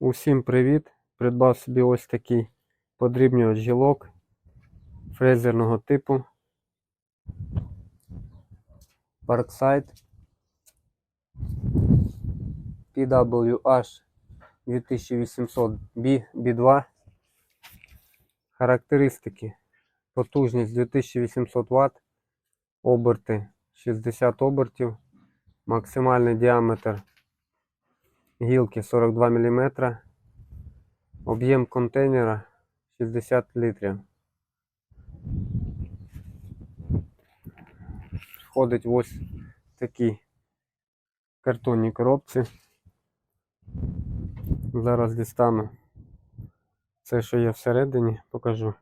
Усім привіт! Придбав собі ось такий подрібнювач гілок фрезерного типу Parkside PWH 2800B B2. Характеристики. Потужність 2800 Вт, оберти 60 обертів, максимальний діаметр гілки 42 мм, об'єм контейнера 60 літрів. Входить ось такі картонні коробці. Зараз дістану це, що є всередині, покажу.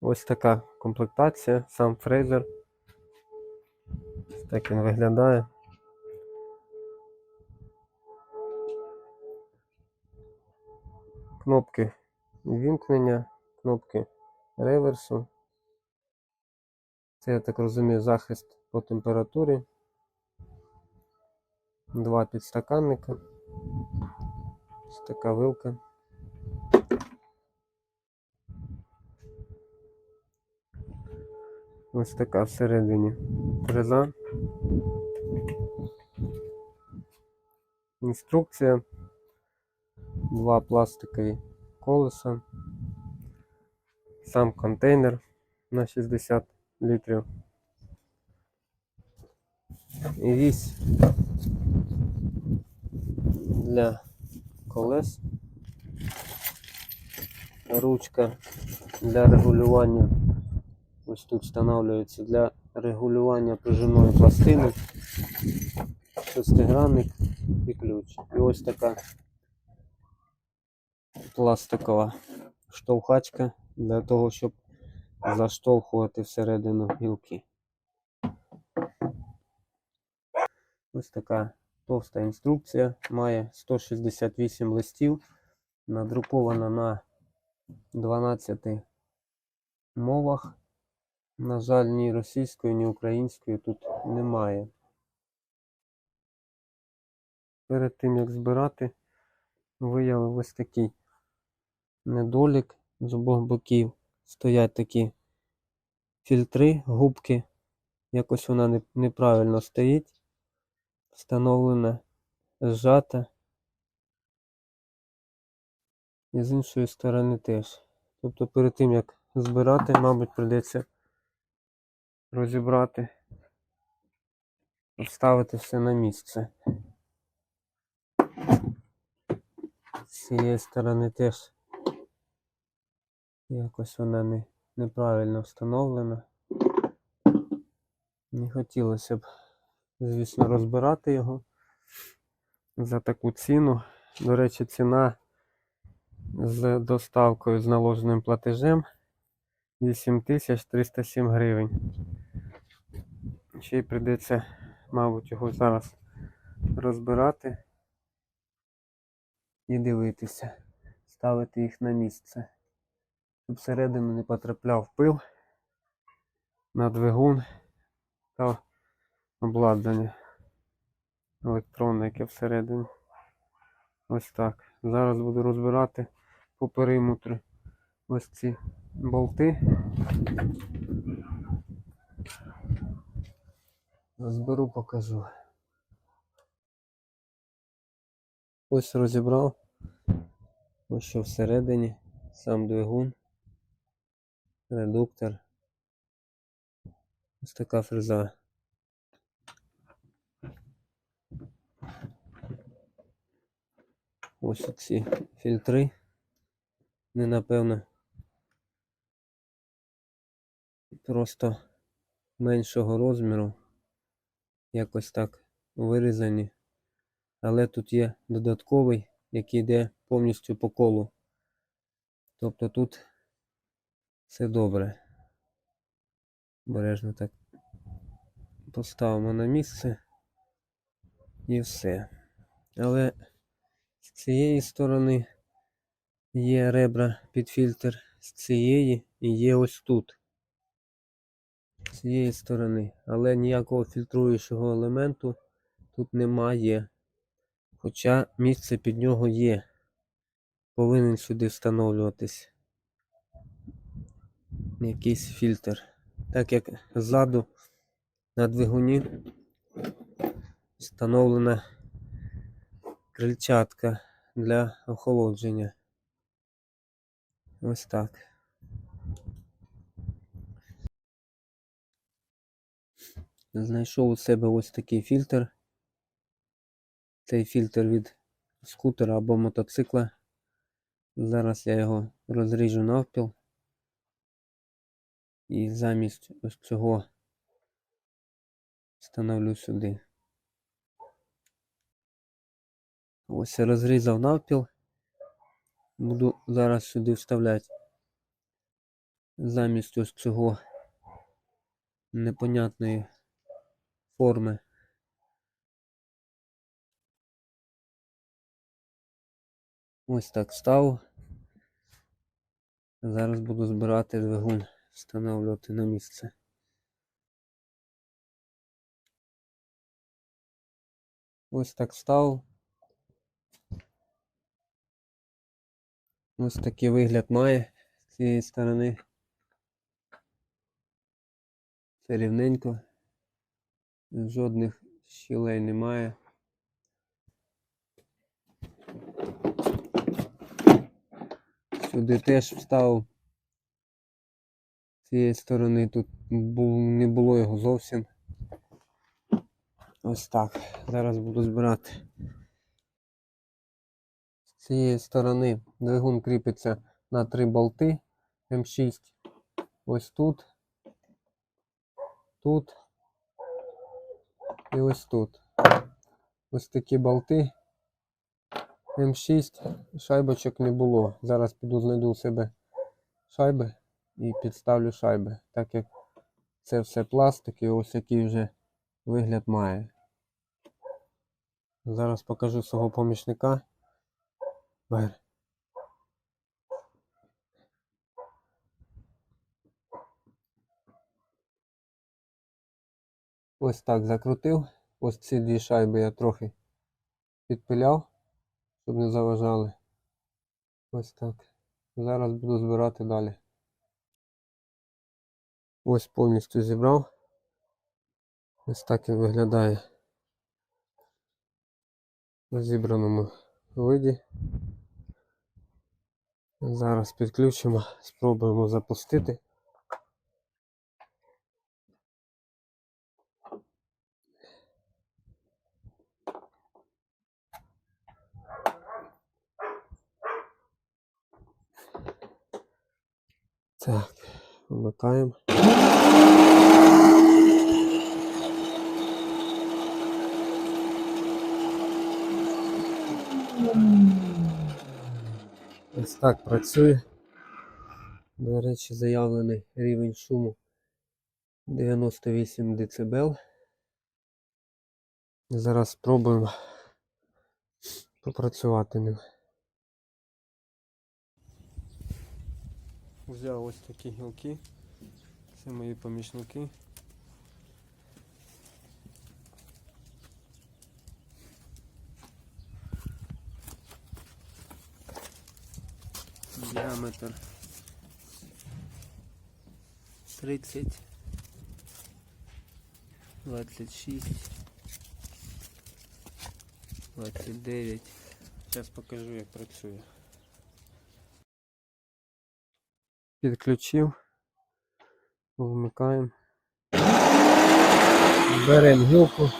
Ось така комплектація, сам фрезер. Так він виглядає. Кнопки вімкнення, кнопки реверсу. Це, я так розумію, захист по температурі. Два підстаканника. Ось така вилка. Ось така всередині фреза. Інструкція. Два пластикові колеса. Сам контейнер на 60 літрів. І вісь для колес. Ручка для регулювання. Ось тут встановлюється для регулювання пружинної пластини, шестигранник і ключ. І ось така пластикова штовхачка для того, щоб заштовхувати всередину гілки. Ось така товста інструкція. Має 168 листів, надрукована на 12 мовах. На жаль, ні російської, ні української тут немає. Перед тим як збирати, виявив ось такий недолік з обох боків. Стоять такі фільтри, губки. Якось вона неправильно стоїть. Встановлена, зжата. І з іншої сторони теж. Тобто перед тим як збирати, мабуть, прийдеться розібрати, вставити все на місце. З цієї сторони теж якось вона не, неправильно встановлена. Не хотілося б, звісно, розбирати його за таку ціну. До речі, ціна з доставкою з наложеним платежем 8307 гривень. Ще й прийдеться, мабуть, його зараз розбирати і дивитися, ставити їх на місце. Всередину не потрапляв пил на двигун та обладнання електронне, яке всередині. Ось так. Зараз буду розбирати по периметру ось ці болти. Розберу, покажу. Ось розібрав. Ось що всередині. Сам двигун. Редуктор. Ось така фреза. Ось ці фільтри. Не напевно. Просто меншого розміру. Якось так вирізані. Але тут є додатковий, який йде повністю по колу. Тобто тут все добре. Бережно так поставимо на місце і все. Але з цієї сторони є ребра під фільтр, з цієї і є ось тут. З цієї сторони. Але ніякого фільтруючого елементу тут немає. Хоча місце під нього є. Повинен сюди встановлюватись якийсь фільтр. Так як ззаду на двигуні встановлена крильчатка для охолодження. Ось так. Знайшов у себе ось такий фільтр. Цей фільтр від скутера або мотоцикла. Зараз я його розріжу навпіл. І замість ось цього встановлю сюди. Ось я розрізав навпіл. Буду зараз сюди вставляти замість ось цього непонятної форми. Ось так вставив. Зараз буду збирати двигун, встановлювати на місце. Ось так вставив. Ось такий вигляд має з цієї сторони. Це рівненько. Жодних щілей немає. Сюди теж вставив. Цієї сторони тут не було його зовсім. Ось так. Зараз буду збирати. З цієї сторони двигун кріпиться на три болти М6. Ось тут. Тут. І ось тут. Ось такі болти. М6 шайбочок не було. Зараз піду знайду у себе шайби і підставлю шайби. Так як це все пластик і ось який вже вигляд має. Зараз покажу свого помічника. Бер. Ось так закрутив. Ось ці дві шайби я трохи підпиляв, щоб не заважали. Ось так. Зараз буду збирати далі. Ось повністю зібрав. Ось так він виглядає в зібраному виді. Зараз підключимо, спробуємо запустити. Так, вмикаємо. Ось так працює. До речі, заявлений рівень шуму 98 дБ. Зараз спробуємо попрацювати ним. Взяв ось такі гілки. Це мої помічники. Діаметр 30, 26, 29. Зараз покажу, як працює. Підключив. Вмикаємо. Беремо гілку.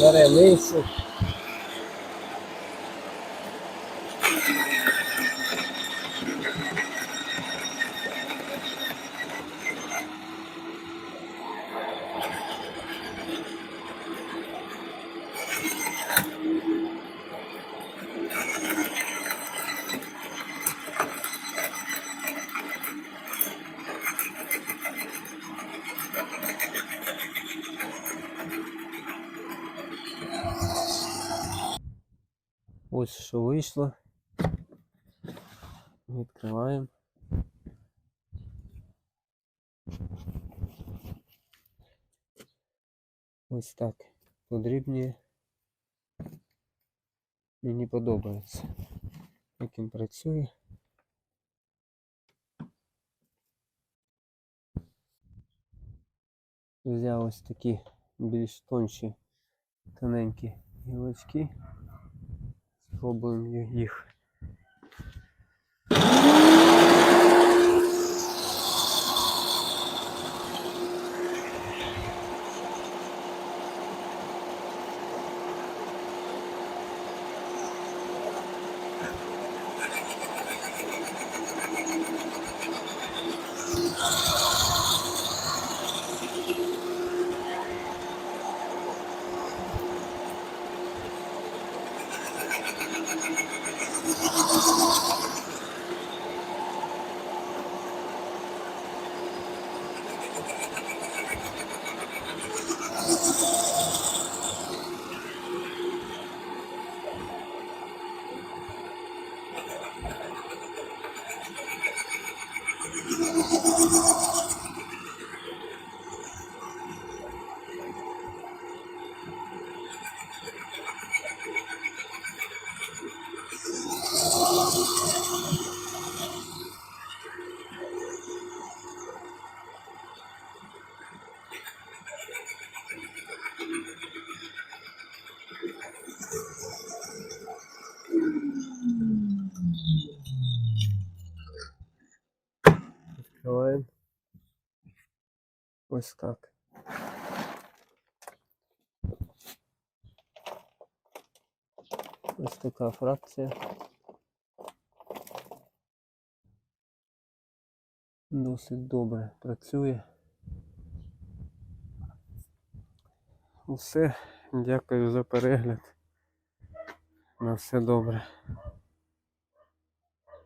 Беремо Ось що вийшло. Відкриваємо. Ось так. Подрібнює. Мені подобається, як він працює. Взяв ось такі більш тонші, тоненькі гілочки. Спробуємо їх. Відкриваємо. Ось так. Ось така фракція. Досить добре працює. Усе, Дякую за перегляд. На все добре.